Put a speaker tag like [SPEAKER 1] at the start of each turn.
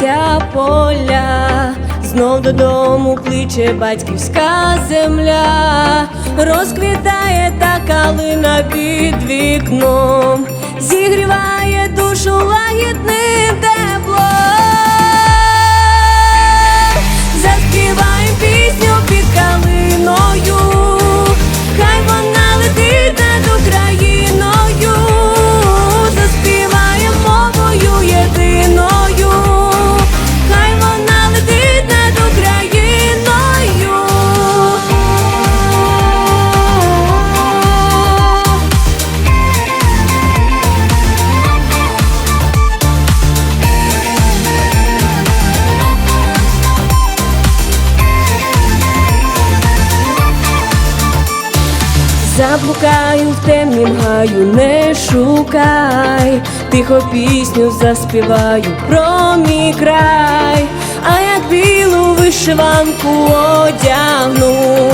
[SPEAKER 1] ця поля, знов додому кличе батьківська земля, розквітає та калина під вікном, зігріває душу лагідним Заблукаю в темнім гаю, не шукай, тихо пісню заспіваю про мій край, а як білу вишиванку одягну,